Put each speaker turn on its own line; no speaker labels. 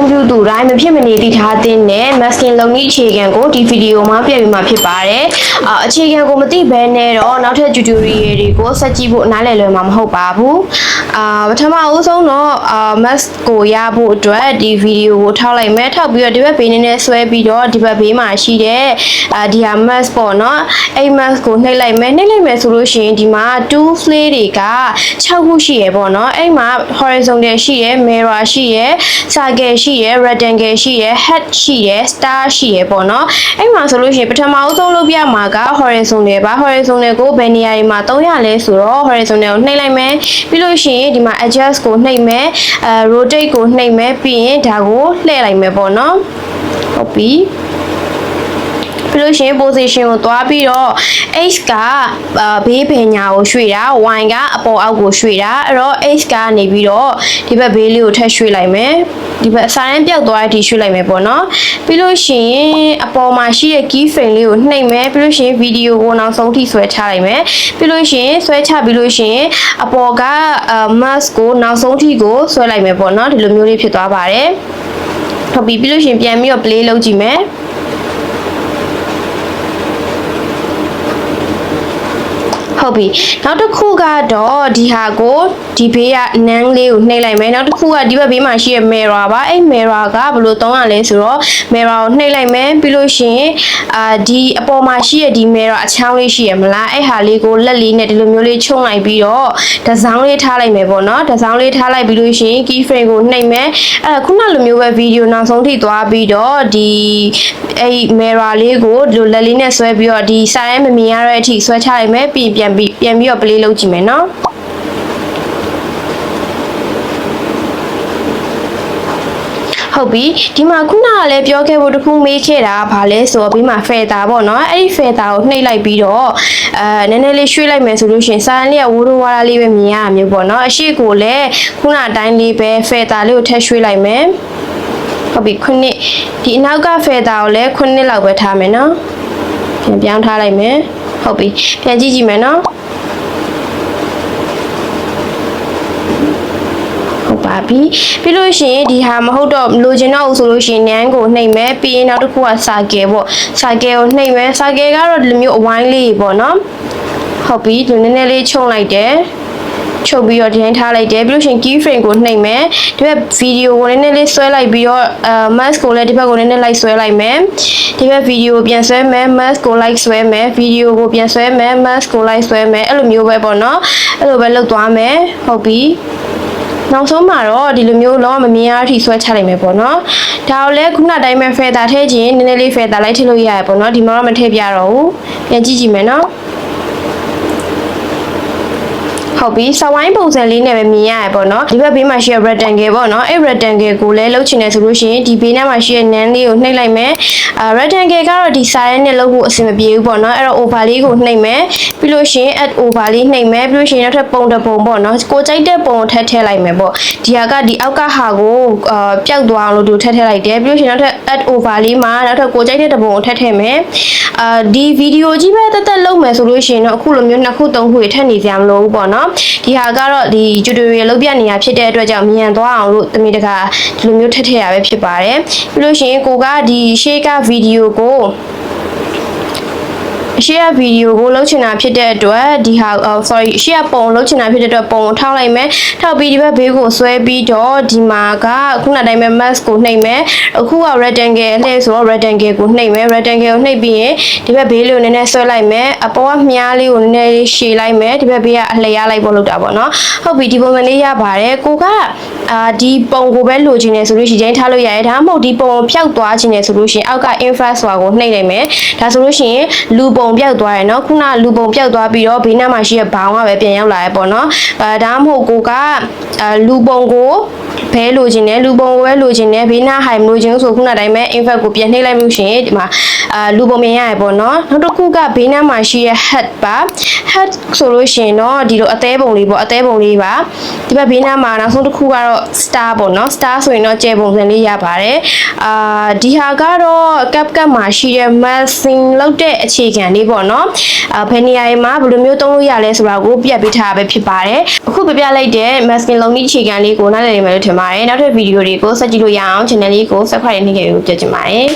သုံးပြုသူတိုင်းမဖြစ်မနေတည်ထားတဲ့နဲ့ masking လုံကြီးအခြေခံကိုဒီဗီဒီယိုမှာပြပြီးမှဖြစ်ပါတယ်အာအခြေခံကိုမသိဘဲနဲ့တော့နောက်ထပ် tutorial တွေကိုဆက်ကြည့်ဖို့နားလည်လွယ်မှာမဟုတ်ပါဘူး အာပထမအဦးဆုံးတော့အာ mask ကိုရဖို့အတွက်ဒီဗီဒီယိုကိုထောက်လိုက်မယ်ထောက်ပြီးတော့ဒီဘက်ဘေးနည်းနည်းဆွဲပြီးတော့ဒီဘက်ဘေးမှာရှိတဲ့အာဒီဟာ mask ပေါ့နော်အဲ့ mask ကိုနှိပ်လိုက်မယ်နှိပ်လိုက်မယ်ဆိုလို့ရှိရင်ဒီမှာ2 flare တွေက6ခုရှိရပေါ့နော်အဲ့မှာ horizontal ရှိရ mirror ရှိရ circle ရှိရ rectangle ရှိရ head ရှိရ star ရှိရပေါ့နော်အဲ့မှာဆိုလို့ရှိရင်ပထမအဆုံးလုပ်ပြမှာက horizontal ပါ horizontal ကိုဘယ်နေရာတွေမှာသုံးရလဲဆိုတော့ horizontal ကိုနှိပ်လိုက်မယ်ပြီးလို့ရှိရင်ဒီမှာ adjust ကိုနှိပ်မယ်အဲ rotate ကိုနှိပ်မယ်ပြီးရင်ဒါကိုလှည့်လိုက်မယ်ပေါ့နော်ဟုတ်ပြီပြီးလို့ရှိရင် position ကိုသွားပြီးတော့ x ကအာဘေးပညာကိုရွှေ့တာ y ကအပေါ်အောက်ကိုရွှေ့တာအဲ့တော့ x ကနေပြီးတော့ဒီဘက်ဘေးလေးကိုထပ်ရွှေ့လိုက်မယ် ဒီဘက်စာရန်ပြောက်သွားတဲ့အထိရွှေ့လိုက်မယ်ပေါ့နော်ပြီးလို့ရှိရင်အပေါ်မှာရှိတဲ့ key frame လေးကိုနှိပ်မယ်ပြီးလို့ရှိရင်ဗီဒီယိုကိုနောက်ဆုံးထိဆွဲချလိုက်မယ်ပြီးလို့ရှိရင်ဆွဲချပြီးလို့ရှိရင်အပေါ်ကအာ mask ကိုနောက်ဆုံးထိကိုဆွဲလိုက်မယ်ပေါ့နော်ဒီလိုမျိုးလေးဖြစ်သွားပါတယ်ဟုတ်ပြီပြီးလို့ရှိရင်ပြန်ပြီးတော့ play လုပ်ကြည့်မယ် ဟုတ်ပြီနောက်တစ်ခုကတော့ဒီဟာကိုဒီဘေးကနန်းလေးကိုနှိပ်လိုက်မယ်နောက်တစ်ခုကဒီဘက်ဘေးမှာရှိတဲ့ mirror ပါအဲ့ mirror ကဘယ်လိုသုံးရလဲဆိုတော့ mirror ကိုနှိပ်လိုက်မယ်ပြီးလို့ရှိရင်အာဒီအပေါ်မှာရှိတဲ့ဒီ mirror အချောင်းလေးရှိရမလားအဲ့ဟာလေးကိုလက်လေးနဲ့ဒီလိုမျိုးလေးချုံလိုက်ပြီးတော့ဒီဇိုင်းလေးထားလိုက်မယ်ပေါ့နော်ဒီဇိုင်းလေးထားလိုက်ပြီးလို့ရှိရင် key frame ကိုနှိပ်မယ်အဲ့ဒါခုနလိုမျိုးပဲဗီဒီယိုနောက်ဆုံးထိသွားပြီးတော့ဒီအဲ့ mirror လေးကိုဒီလိုလက်လေးနဲ့ဆွဲပြီးတော့ဒီစာရဲမမြင်ရတဲ့အထိဆွဲချလိုက်မယ်ပြီးပြန်ပြီးပြန်ပြီးတော့ play လုပ်ကြည့်မယ်နော်ဟုတ်ပြီဒီမှာခုနကလည်းပြောခဲ့ဖို့တခုမေးခဲ့တာဗာလဲဆိုတော့ပြီးမှ feather ပေါ့နော်အဲ့ဒီ feather ကိုနှိပ်လိုက်ပြီးတော့အဲနည်းနည်းလေးရွှေ့လိုက်မယ်ဆိုလို့ရှိရင်စာရန်လေးကဝိုးရိုးဝါးလေးပဲမြင်ရမှာမျိုးပေါ့နော်အရှိကိုလည်းခုနအတိုင်းလေးပဲ feather လေးကိုထပ်ရွှေ့လိုက်မယ်ဟုတ်ပြီခုနှစ်ဒီအနောက်က feather ကိုလည်းခုနှစ်လောက်ပဲထားမယ်နော်ပြန်ပြောင်းထားလိုက်မယ် ဟုတ်ပြီပြန်ကြည့်ကြည့်မယ်နော်ဟုတ်ပါပြီပြီးလို့ရှိရင်ဒီဟာမဟုတ်တော့လိုချင်တော့ဘူးဆိုလို့ရှိရင်နန်းကိုနှိပ်မယ်ပြီးရင်နောက်တစ်ခုကစာကယ်ပေါ့စာကယ်ကိုနှိပ်မယ်စာကယ်ကတော့ဒီလိုမျိုးအဝိုင်းလေးပေါ့နော်ဟုတ်ပြီဒီနည်းနည်းလေးခြုံလိုက်တယ် ချုပ်ပြီးတော့ဒီတိုင်းထားလိုက်တယ်ပြီးလို့ရှိရင် key frame ကိုနှိပ်မယ်ဒီဘက်ဗီဒီယိုကိုနည်းနည်းလေးဆွဲလိုက်ပြီးတော့အဲ mask ကိုလည်းဒီဘက်ကိုနည်းနည်းလိုက်ဆွဲလိုက်မယ်ဒီဘက်ဗီဒီယိုပြန်ဆွဲမယ် mask ကိုလိုက်ဆွဲမယ်ဗီဒီယိုကိုပြန်ဆွဲမယ် mask ကိုလိုက်ဆွဲမယ်အဲ့လိုမျိုးပဲပေါ့နော်အဲ့လိုပဲလုပ်သွားမယ်ဟုတ်ပြီနောက်ဆုံးမှာတော့ဒီလိုမျိုးလုံးဝမမြင်ရတဲ့အထိဆွဲချလိုက်မယ်ပေါ့နော်ဒါကိုလည်းခုနတိုင်းပဲ feather ထည့်ခြင်းနည်းနည်းလေး feather လိုက်ထည့်လို့ရရပေါ့နော်ဒီမှာတော့မထည့်ပြတော့ဘူးပြန်ကြည့်ကြည့်မယ်နော် ဟုတ်ပြီစဝိုင်းပုံစံလေးနဲ့ပဲမြင်ရရပေါ့နော်ဒီဘက်ဘေးမှာရှိတဲ့ rectangle ပေါ့နော်အဲ့ rectangle ကိုလည်းလုပ်ချင်တယ်ဆိုလို့ရှိရင်ဒီဘေးနားမှာရှိတဲ့ nan လေးကိုနှိပ်လိုက်မယ်အာ rectangle ကတော့ဒီစာရဲနဲ့လုပ်ဖို့အဆင်မပြေဘူးပေါ့နော်အဲ့တော့ over လေးကိုနှိပ်မယ်ပြီးလို့ရှိရင် add over လေးနှိပ်မယ်ပြီးလို့ရှိရင်နောက်ထပ်ပုံတစ်ပုံပေါ့နော်ကိုကြိုက်တဲ့ပုံကိုထပ်ထည့်လိုက်မယ်ပေါ့ဒီဟာကဒီအောက်ကဟာကိုအာပျောက်သွားအောင်လို့သူထပ်ထည့်လိုက်တယ်ပြီးလို့ရှိရင်နောက်ထပ် add over လေးမှာနောက်ထပ်ကိုကြိုက်တဲ့တစ်ပုံကိုထပ်ထည့်မယ်အာဒီဗီဒီယိုကြီးပဲတက်တက်လုပ်မယ်ဆိုလို့ရှိရင်တော့အခုလိုမျိုးနှစ်ခုသုံးခုထပ်နေကြမလို့ဘူးပေါ့နော်ဒီဟာကတော့ဒီ tutorial လုပ်ပြနေရဖြစ်တဲ့အတွက်ကြောင့်မြန်သွားအောင်လို့တမီတကာဒီလိုမျိုးထပ်ထည့်ရပဲဖြစ်ပါတယ်ပြီးလို့ရှိရင်ကိုကဒီရှေ့ကဗီဒီယိုကို ရှေ့ကဗီဒီယိုကိုလုပ်ချင်တာဖြစ်တဲ့အတွက်ဒီဟာ sorry ရှေ့ကပုံလုပ်ချင်တာဖြစ်တဲ့အတွက်ပုံကိုထောက်လိုက်မယ်ထောက်ပြီးဒီဘက်ဘေးကိုဆွဲပြီးတော့ဒီမှာကခုနတိုင်းပဲ mask ကိုနှိပ်မယ်အခုက rectangle အလှည့်ဆိုတော့ rectangle ကိုနှိပ်မယ် rectangle ကိုနှိပ်ပြီးရင်ဒီဘက်ဘေးလေးကိုနည်းနည်းဆွဲလိုက်မယ်အပေါ်ကမြားလေးကိုနည်းနည်းလေးရှည်လိုက်မယ်ဒီဘက်ဘေးကအလှည့်ရလိုက်ဖို့လုပ်တာပေါ့နော်ဟုတ်ပြီဒီပုံစံလေးရပါတယ်ကိုကအာဒီပုံကိုပဲလိုချင်တယ်ဆိုလို့ရှိရင်ထားလို့ရတယ်ဒါမှမဟုတ်ဒီပုံကိုဖျောက်သွားချင်တယ်ဆိုလို့ရှိရင်အောက်က inverse ဆိုတာကိုနှိပ်လိုက်မယ်ဒါဆိုလို့ရှိရင်လူပုံပုံပြောက်သွားတယ်နော်ခုနလူပုံပြောက်သွားပြီးတော့ဘေးနားမှာရှိတဲ့ဘောင်ကပဲပြန်ရောက်လာတယ်ပေါ့နော်အဲဒါမှမဟုတ်ကိုကလူပုံကို ဘဲလိုချင်တယ်လူပုံဝဲလိုချင်တယ်ဘေးနာဟိုင်မလိုချင်ဆိုခုနတိုင်းပဲ infect ကိုပြန်နှိပ်လိုက်လို့ရှင်ဒီမှာအာလူပုံမြင်ရရပေါ့နော်နောက်တစ်ခုကဘေးနာမှာရှိရဲ့ head ပါ head ဆိုလို့ရှင်တော့ဒီလိုအသေးပုံလေးပေါ့အသေးပုံလေးပါဒီဘက်ဘေးနာမှာနောက်ဆုံးတစ်ခုကတော့ star ပေါ့နော် star ဆိုရင်တော့ကျဲပုံစံလေးရပါတယ်အာဒီဟာကတော့ CapCut မှာရှိရဲ့ massing လုပ်တဲ့အခြေခံလေးပေါ့နော်အာဘယ်နေရာမှာဘယ်လိုမျိုးသုံးလို့ရလဲဆိုတာကိုပြတ်ပေးထားတာပဲဖြစ်ပါတယ်အခုပြပြလိုက်တဲ့ masking လုံးကြီးအခြေခံလေးကိုနားလည်ရမယ်လို့ထင်ပါတယ်နောက်ထပ်ဗီဒီယိုတွေကိုဆက်ကြည့်လို့ရအောင် channel လေးကို subscribe နှိပ်ခဲ့လို့ပြချင်ပါတယ်